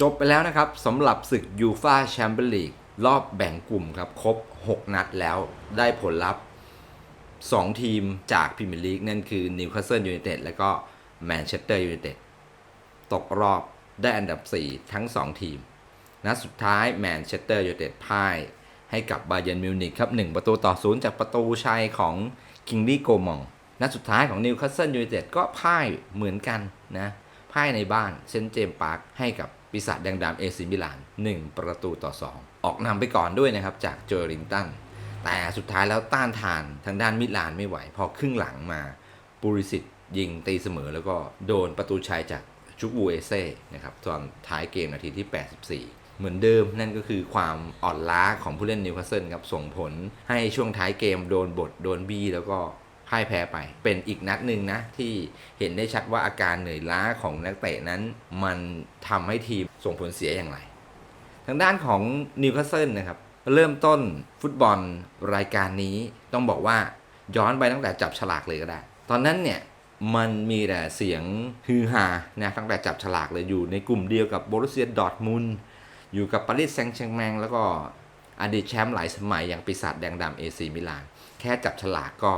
จบไปแล้วนะครับสำหรับศึกยูฟาแชมเปี้ยนลีกรอบแบ่งกลุ่มครับ ครบ 6 นัดแล้วได้ผลลัพธ์ 2 ทีมจากพรีเมียร์ลีกนั่นคือนิวคาสเซิลยูไนเต็ดและก็แมนเชสเตอร์ยูไนเต็ดตกรอบได้อันดับ 4 ทั้ง 2 ทีม นัดสุดท้ายแมนเชสเตอร์ยูไนเต็ดพ่ายให้กับบาเย r n นมิวนิกครับ 1 ประตูต่อ0จากประตูชัยของคิงลี่โกมองนัดสุดท้ายของนิวคาสเซิลยูไนเต็ดก็พ่ายเหมือนกันนะพ่ายในบ้านเซนต์เจมส์พาร์คให้กับ ปีศาจแดงดำเอซิมิลาน 1 ประตูต่อ 2 ออกนำไปก่อนด้วยนะครับจากโจลิงตัน แต่สุดท้ายแล้วต้านทานทางด้านมิลานไม่ไหว พอครึ่งหลังมาปูริสิตยิงตีเสมอแล้วก็โดนประตูชัยจากชุกบูเอเซ่นะครับตอนท้ายเกมนาทีที่ 84เหมือนเดิมนั่นก็คือความอ่อนล้าของผู้เล่นนิวคาสเซิลครับส่งผลให้ช่วงท้ายเกมโดนบทโดนบี้แล้วก็ พ่ายแพ้ไป เป็นอีกนัดหนึ่งนะ ที่เห็นได้ชัดว่าอาการเหนื่อยล้าของนักเตะนั้น มันทำให้ทีมส่งผลเสียอย่างไร ทางด้านของนิวคาสเซิลนะครับ เริ่มต้นฟุตบอลรายการนี้ต้องบอกว่าย้อนไปตั้งแต่จับฉลากเลยก็ได้ ตอนนั้นเนี่ยมันมีแต่เสียงฮือฮานะตั้งแต่จับฉลากเลยอยู่ในกลุ่มเดียวกับโบรุเซียดอร์ทมุนอยู่กับปารีสแซงต์แชร์แมงแล้วก็อดีตแชมป์หลายสมัยอย่างปีศาจแดงดำเอซีมิลาน แค่จับฉลากก็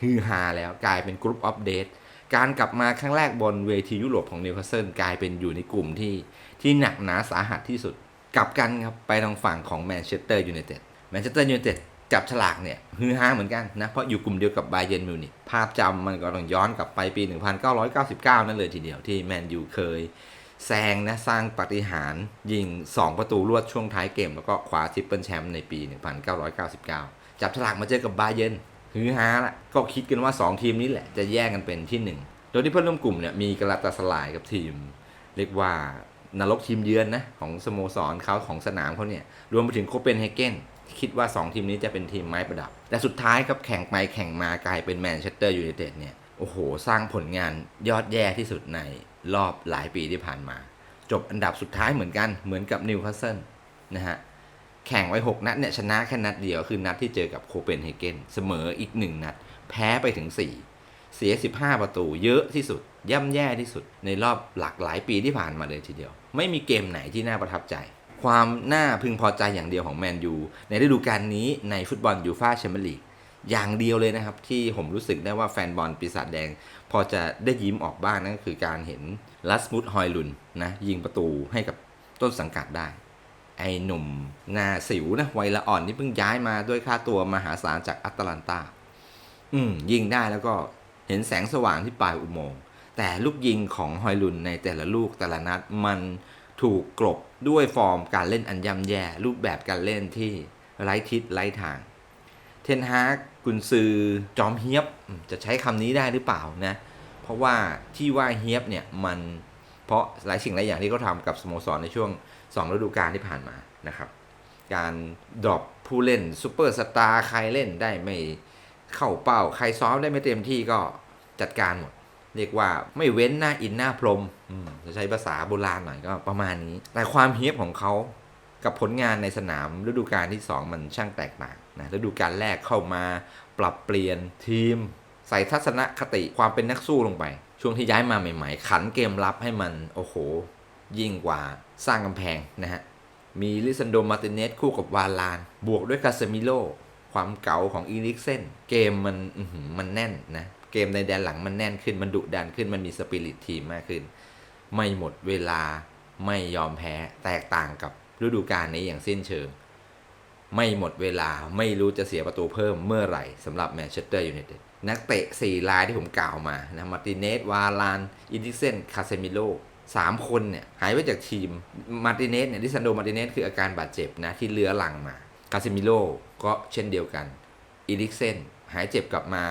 ฮือฮาแล้วกลายเป็นกรุ๊ปอัปเดตการกลับมาครั้งแรกบนเวทียุโรปของนิวคาสเซิลกลายเป็นอยู่ในกลุ่มที่ที่หนักหนาสาหัสที่สุด กลับกันครับไปทางฝั่งของแมนเชสเตอร์ยูไนเต็ดแมนเชสเตอร์ยูไนเต็ดจับฉลากเนี่ยฮือฮาเหมือนกันนะ เพราะอยู่กลุ่มเดียวกับไบเยนมิวนิกภาพจำมันก็ต้องย้อนกลับไปปี 1999 นั่นเลยทีเดียวที่แมนยูเคยแซงนะสร้างปาฏิหารย์ยิง 2 ประตูรวดช่วงท้ายเกม แล้วก็คว้าทริปเปิลแชมป์ในปี 1999 จับฉลากมาเจอกับบาเย r n ฮือฮาละก็คิดกันว่า 2 ทีมนี้แหละจะแย่งกันเป็นที่ 1 โดยที่เพื่อนร่วมกลุ่มเนี่ยมีกาลาตาสลายกับทีม เรียกว่านรกทีมเยือนนะของสโมสรเขาของสนามเขาเนี่ยรวมไปถึงโคเปนเฮเกนคิดว่า 2 ทีมนี้จะเป็นทีมไม้ประดับ แต่สุดท้ายครับแข่งไปแข่งมากลายเป็นแมนเชสเตอร์ยูไนเต็ดเนี่ยโอ้โห สร้างผลงานยอดแย่ที่สุดในรอบหลายปีที่ผ่านมา จบอันดับสุดท้ายเหมือนกันเหมือนกับนิวคาสเซิลนะฮะ แข่งไว้ 6 นัดเนี่ยชนะแค่นัดเดียวคือนัดที่เจอกับโคเปนเฮเกนเสมออีก 1 นัด แพ้ไปถึง 4 เสีย 15 ประตู เยอะที่สุด ย่ำแย่ที่สุด ในรอบหลากหลายปีที่ผ่านมาเลยทีเดียว ไม่มีเกมไหนที่น่าประทับใจ ความน่าพึงพอใจอย่างเดียวของแมนยูในฤดูกาลนี้ในฟุตบอลยูฟาแชมเปี้ยนลีกอย่างเดียวเลยนะครับ ที่ผมรู้สึกได้ว่าแฟนบอลปีศาจแดง พอจะได้ยิ้มออกบ้างนั่นก็คือการเห็นลัสมุดฮอยลุนนะยิงประตูให้กับต้นสังกัดได้ ไอ้หนุ่มหน้าสิวนะไวละอ่อนที่เพิ่งย้ายมาด้วยค่าตัวมหาศาลจากแอัตแลนตา อืมยิงได้แล้วก็เห็นแสงสว่างที่ปลายอุโมงค์ แต่ลูกยิงของฮอยลุนในแต่ละลูกแต่ละนัดมันถูกกลบด้วยฟอร์มการเล่นอันย่ำแย่ รูปแบบการเล่นที่ไร้ทิศไร้ทาง เทนฮากกุนซือจอมเฮียบจะใช้คำนี้ได้หรือเปล่านะ เพราะว่าที่ว่าเฮียบเนี่ยมัน เพราะหลายสิ่งหลายอย่างที่เขาทำกับสโมสรในช่วง 2 ฤดูกาลที่ผ่านมานะครับ การดรอปผู้เล่นซูเปอร์สตาร์ใครเล่นได้ไม่เข้าเป้า ใครซ้อมได้ไม่เต็มที่ก็จัดการหมด เรียกว่าไม่เว้นหน้าอินหน้าพรมอืมจะใช้ภาษาโบราณหน่อยก็ประมาณนี้ แต่ความเฮียบของเขากับผลงานในสนามฤดูกาลที่ 2 มันช่างแตกต่างนะฤดูกาลแรกเข้ามาปรับเปลี่ยนทีม ใส่ทัศนคติความเป็นนักสู้ลงไป ช่วงที่ย้ายมาใหม่ๆ ขันเกมรับให้มันโอ้โห ยิ่งกว่าสร้างกำแพงนะฮะ มีลิซันโดมาร์ติเนสคู่กับวาลาน บวกด้วยคาเซมิโล ความเก๋าของอีริกเซนเกมมันมันแน่นนะ เกมในแดนหลังมันแน่นขึ้น มันดุดันขึ้น มันมีสปิริตทีมมากขึ้น ไม่หมดเวลา ไม่ยอมแพ้ แตกต่างกับฤดูกาลนี้อย่างสิ้นเชิง ไม่หมดเวลา ไม่รู้จะเสียประตูเพิ่มเมื่อไหร่สำหรับแมนเชสเตอร์ยูไนเต็ด นักเตะ 4 รายที่ผมกล่าวมานะมาร์ติเนส วาลาน อินดิเซน คาเซมิโลสามคนเนี่ยหายไปจากทีม มาร์ติเนสเนี่ยดิซันโด มาร์ติเนสคืออาการบาดเจ็บนะที่เลื้อรังมา คาเซมิโลก็เช่นเดียวกัน อิริกเซนหายเจ็บกลับมา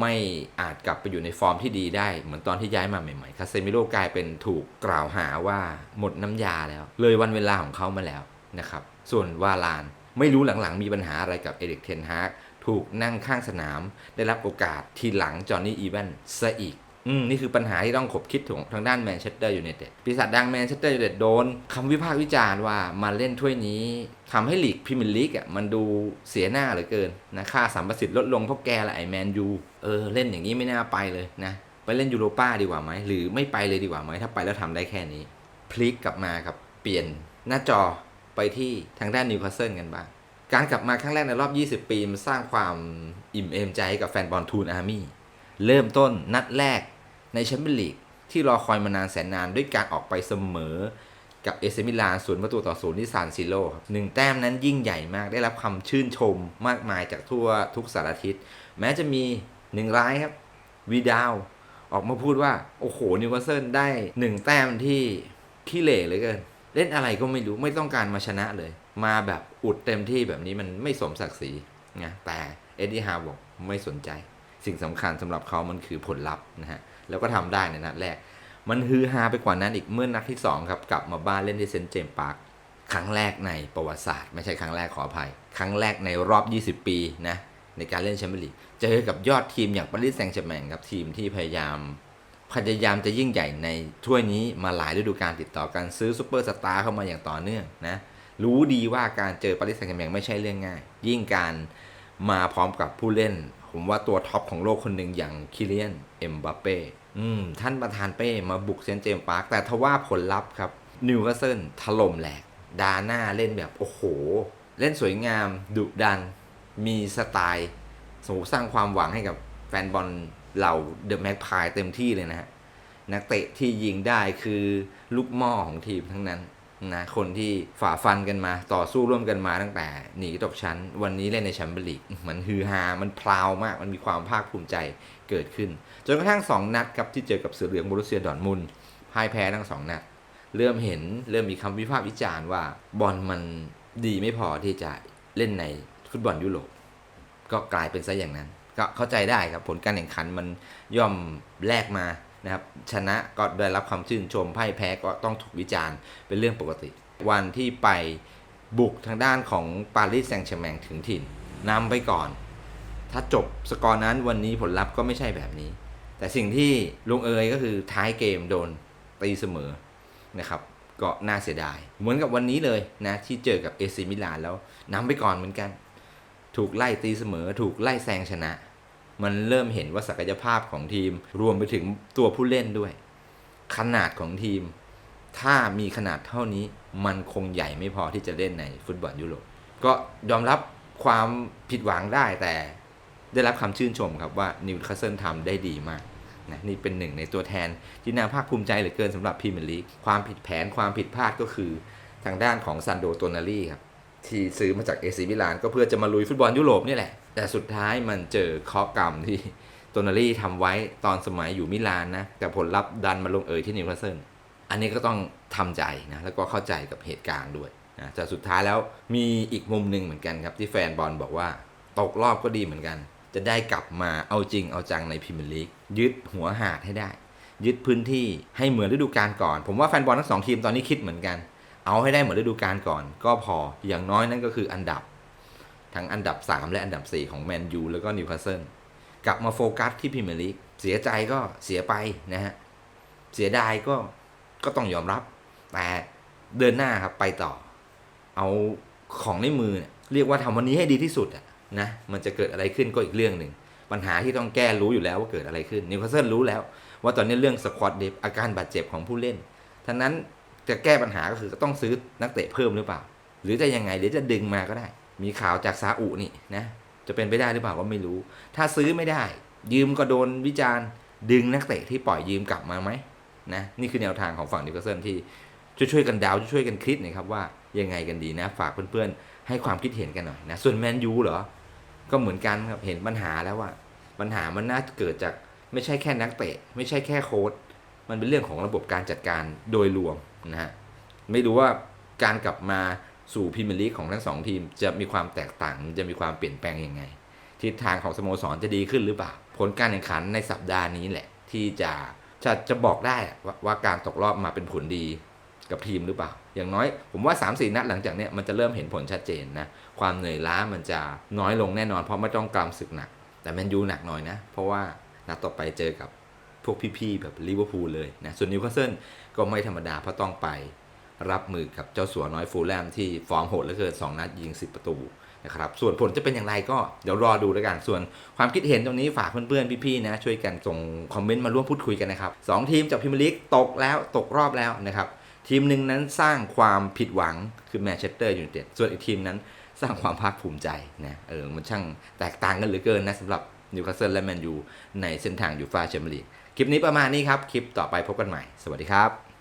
ไม่อาจกลับไปอยู่ในฟอร์มที่ดีได้ เหมือนตอนที่ย้ายมาใหม่ๆ คาเซมิโลกลายเป็นถูกกล่าวหาว่าหมดน้ำยาแล้ว เลยวันเวลาของเขามาแล้วนะครับ ส่วนวาลานไม่รู้หลังๆมีปัญหาอะไรกับเอริกเทนฮาก ถูกนั่งข้างสนาม ได้รับโอกาสทีหลังจอห์นนี่อีแวนซะอีกอืมนี่คือปัญหาที่ต้องขบคิดถึงทางด้านแมนเชสเตอร์ยูไนเต็ดปีศาจดังแมนเชสเตอร์ยูไนเต็ดโดนคำวิพากษ์วิจารณ์ว่ามาเล่นถ้วยนี้ทำให้ลีกพรีเมียร์ลีกอะมันดูเสียหน้าเหลือเกินนะค่าสัมประสิทธิ์ลดลงเพราะแกแหละไอแมนยูเออเล่นอย่างนี้ไม่น่าไปเลยนะ ไปเล่นยูโรป้าดีกว่าไหมหรือไม่ไปเลยดีกว่าไหมถ้าไปแล้วทำได้แค่นี้ พลิกกลับมาครับเปลี่ยนหน้าจอไปที่ทางด้านนิวคาสเซิลกันบ้าง การกลับมาครั้งแรกในรอบ 20 ปี มันสร้างความอิ่มเอมใจให้กับแฟนบอลทูนอาร์มี่เริ่มต้นนัดแรกในแชมเปี้ยนลีกที่รอคอยมานานแสนนานด้วยการออกไปเสมอกับเอเซมิลานศูนย์ประตูต่อศูนย์ที่ซานซิโร่ครับหนึ่งแต้มนั้นยิ่งใหญ่มากได้รับคำชื่นชมมากมายจากทั่วทุกสารทิศ แม้จะมีหนึ่งร้ายครับวีดาวออกมาพูดว่า โอ้โห นิวคาสเซิลได้หนึ่งแต้มที่ขี้เหร่เลยเกิน เล่นอะไรก็ไม่รู้ไม่ต้องการมาชนะเลย มาแบบอุดเต็มที่แบบนี้มันไม่สมศักดิ์ศรีนะแต่เอ็ดดี้ฮาวบอกไม่สนใจ สิ่งสำคัญสำหรับเขามันคือผลลัพธ์นะฮะแล้วก็ทำได้ในนัดแรก มันฮือฮาไปกว่านั้นอีกเมื่อนัดที่2ครับกลับมาบ้านเล่นที่เซนต์เจมส์พาร์คครั้งแรกในประวัติศาสตร์ ไม่ใช่ครั้งแรกขออภัย ครั้งแรกในรอบ 20 ปีนะในการเล่นแชมเปี้ยนลีกเจอกับยอดทีมอย่างปารีสแซงต์แชร์แมงครับทีมที่พยายาม พยายามจะยิ่งใหญ่ในถ้วยนี้มาหลายฤดูกาลติดต่อกันซื้อซูเปอร์สตาร์เข้ามาอย่างต่อเนื่องนะ รู้ดีว่าการเจอปารีสแซงต์แชร์แมงไม่ใช่เรื่องง่าย ยิ่งการมาพร้อมกับผู้เล่น ผมว่าตัวท็อปของโลกคนหนึ่งอย่างคิเลียนเอ็มบัปเป้ท่านประธานเป้มาบุกเซนต์เจมส์พาร์คแต่ทว่าผลลัพธ์ครับนิวคาสเซิลถล่มแหลก ดาหน้าเล่นแบบโอ้โห เล่นสวยงามดุดัน มีสไตล์สมสร้างความหวังให้กับแฟนบอลเหล่าเดอะแม็กพายเต็มที่เลยนะฮะนักเตะที่ยิงได้คือลูกหม้อของทีมทั้งนั้น นะคนที่ฝ่าฟันกันมาต่อสู้ร่วมกันมาตั้งแต่หนีตกชั้น วันนี้เล่นในแชมเปี้ยนลีกมันฮือฮา มันพลาวมาก มันมีความภาคภูมิใจเกิดขึ้น จนกระทั่ง 2 นัดครับที่เจอกับเสือเหลืองบรุเซียดอร์ทมุนพ่ายแพ้ทั้ง 2 นัด เริ่มเห็นเริ่มมีคำวิพากษ์วิจารณ์ว่าบอลมันดีไม่พอที่จะเล่นในฟุตบอลยุโรปก็กลายเป็นซะอย่างนั้น ก็เข้าใจได้ครับผลการแข่งขันมันย่อมแลกมา นะครับชนะก็ได้รับความชื่นชมพ่ายแพ้ก็ต้องถูกวิจารณ์เป็นเรื่องปกติ วันที่ไปบุกทางด้านของปารีสแซงต์แชร์แมงถึงถิ่นนำไปก่อน ถ้าจบสกอร์นั้นวันนี้ผลลัพธ์ก็ไม่ใช่แบบนี้ แต่สิ่งที่ลงเอยก็คือท้ายเกมโดนตีเสมอนะครับก็น่าเสียดาย เหมือนกับวันนี้เลยนะที่เจอกับเอซิมิลานแล้วนำไปก่อนเหมือนกัน ถูกไล่ตีเสมอ ถูกไล่แซงชนะ มันเริ่มเห็นว่าศักยภาพของทีม รวมไปถึงตัวผู้เล่นด้วย ขนาดของทีม ถ้ามีขนาดเท่านี้ มันคงใหญ่ไม่พอที่จะเล่นในฟุตบอลยุโรปก็ยอมรับความผิดหวังได้แต่ได้รับคำชื่นชมครับว่านิวคาสเซิลทำได้ดีมากนะนี่เป็นหนึ่งในตัวแทนที่น่าภาคภูมิใจเหลือเกินสำหรับพรีเมียร์ลีกความผิดแผนความผิดพลาดก็คือทางด้านของซันโดโตนารีครับที่ซื้อมาจากเอซิมิลานก็เพื่อจะมาลุยฟุตบอลยุโรปนี่แหละ แต่สุดท้ายมันเจอเคาะกรรมที่โตนารี่ทำไว้ตอนสมัยอยู่มิลานนะ แต่ผลลัพธ์ดันมาลงเอยที่นิวคาสเซิลอันนี้ก็ต้องทำใจนะ แล้วก็เข้าใจกับเหตุการณ์ด้วยนะแต่สุดท้ายแล้วมีอีกมุมหนึ่งเหมือนกันครับ ที่แฟนบอลบอกว่า ตกรอบก็ดีเหมือนกัน จะได้กลับมาเอาจริงเอาจังในพรีเมียร์ลีกยึดหัวหาดให้ได้ ยึดพื้นที่ให้เหมือนฤดูกาลก่อน ผมว่าแฟนบอลทั้งสองทีมตอนนี้คิดเหมือนกัน เอาให้ได้เหมือนฤดูกาลก่อน ก็พออย่างน้อยนั่นก็คืออันดับ ทั้งอันดับ 3 และอันดับ 4 ของแมนยูแล้วก็นิวคาสเซิลกลับมาโฟกัสที่พรีเมียร์ลีกเสียใจก็เสียไปนะฮะ เสียดายก็ก็ต้องยอมรับ แต่เดินหน้าครับไปต่อ เอาของในมือเนี่ยเรียกว่าทำวันนี้ให้ดีที่สุดอะนะมันจะเกิดอะไรขึ้นก็อีกเรื่องหนึ่ง ปัญหาที่ต้องแก้รู้อยู่แล้วว่าเกิดอะไรขึ้นนิวคาสเซิลรู้แล้ว ว่าตอนนี้เรื่องสควอตเดฟอาการบาดเจ็บของผู้เล่นทั้งนั้นจะแก้ปัญหาก็คือต้องซื้อนักเตะเพิ่มหรือเปล่า หรือจะยังไงหรือจะดึงมาก็ได้ มีข่าวจากซาอุนี่นะจะเป็นไปได้หรือเปล่าก็ไม่รู้ ถ้าซื้อไม่ได้ ยืมก็โดนวิจารณ์ดึงนักเตะที่ปล่อยยืมกลับมาไหมนะนี่คือแนวทางของฝั่งนิวคาสเซิลที่ช่วยๆกันดาวช่วยๆกันคิดนะครับว่ายังไงกันดีนะ ฝากเพื่อนๆ ให้ความคิดเห็นกันหน่อยนะส่วนแมนยูเหรอ ก็เหมือนกันครับเห็นปัญหาแล้วว่า ปัญหามันน่าเกิดจากไม่ใช่แค่นักเตะ ไม่ใช่แค่โค้ชมันเป็นเรื่องของระบบการจัดการโดยรวมนะฮะไม่รู้ว่าการกลับมา สู่พรีเมียร์ลีกของทั้งสองทีม จะมีความแตกต่างจะมีความเปลี่ยนแปลงยังไง ทิศทางของสโมสรจะดีขึ้นหรือเปล่า ผลการแข่งขันในสัปดาห์นี้แหละ ที่จะจะจะบอกได้ว่าว่าการตกรอบมาเป็นผลดีกับทีมหรือเปล่า อย่างน้อยผมว่า 3 4 นัดหลังจากนี้มันจะเริ่มเห็นผลชัดเจนนะ ความเหนื่อยล้ามันจะน้อยลงแน่นอนเพราะไม่ต้องกำศึกหนัก แต่แมนยูหนักหน่อยนะ เพราะว่านัดต่อไปเจอกับพวกพี่ๆแบบลิเวอร์พูลเลยนะ ส่วนนิวคาสเซิลก็ไม่ธรรมดาเพราะต้องไป รับมือกับเจ้าสัวน้อยฟูลแลมที่ฟอร์มโหดเหลือเกิน2นัดยิง 10 ประตูนะครับส่วนผลจะเป็นอย่างไรก็เดี๋ยวรอดูแล้วกัน ส่วนความคิดเห็นตรงนี้ฝากเพื่อนๆ พี่ๆนะช่วยกันส่งคอมเมนต์มาร่วมพูดคุยกันนะครับสองทีมจากพรีเมียร์ลีกตกแล้วตกรอบแล้วนะครับทีมหนึ่งนั้นสร้างความผิดหวังคือแมนเชสเตอร์ยูไนเต็ดส่วนอีกทีมนั้นสร้างความภาคภูมิใจนะเออมันช่างแตกต่างกันเหลือเกินนะสำหรับนิวคาสเซิลและแมนยูในเส้นทางยูฟาแชมเปี้ยนลีกคลิปนี้ประมาณนี้ครับ คลิปต่อไปพบกันใหม่ สวัสดีครับ